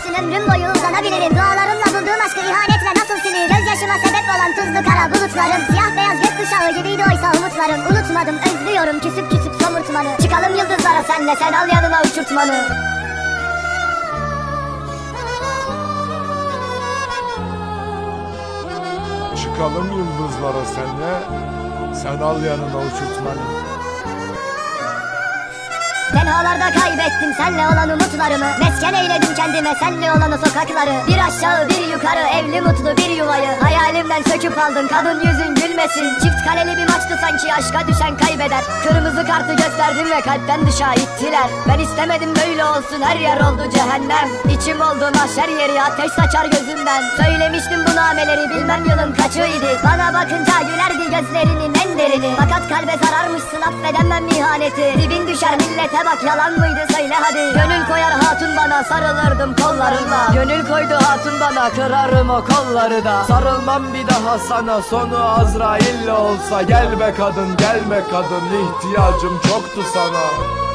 göğsün ömrüm boyu uzanabilirim? Dualarımla bulduğum aşkı ihanetle nasıl silir Gözyaşıma sebep olan tuzlu kara bulutlarım. Siyah beyaz gökkuşağı gibiydi oysa umutlarım. Unutmadım özlüyorum küsüp küsüp somurtmanı. Çıkalım yıldızlara senle sen al yanına uçurtmanı. Çıkalım yıldızlara senle Sen al yanına uçurtmanı Tenhalarda kaybettim senle olan umutlarımı. Mesken eyledim kendime senle olan sokakları. Bir aşağı bir yukarı evli mutlu bir yuvayı. Hayalimden söküp aldın kadın yüzün gülmesin. Çift kaleli bir maçtı sanki aşka düşen kaybeder. Kırmızı kartı gösterdim ve kalpten dışa ittiler. Ben istemedim böyle olsun her yer oldu cehennem. İçim oldu mahşer yeri ateş saçar gözümden. Söylemiştim bu nameleri bilmem yılın kaçıydı. Bana bakınca gülerdi gözlerinin en derini. Fakat kalbe zararmışsın affedemem ihaneti Dibin düşer millete bak. Yalan mıydı söyle hadi. Gönül koyar hatun bana sarılırdım kollarına Gönül koydu hatun bana kırarım o kolları da. Sarılmam bir daha sana sonu Azrail'le olsa. Gel be kadın gelme kadın ihtiyacım çoktu sana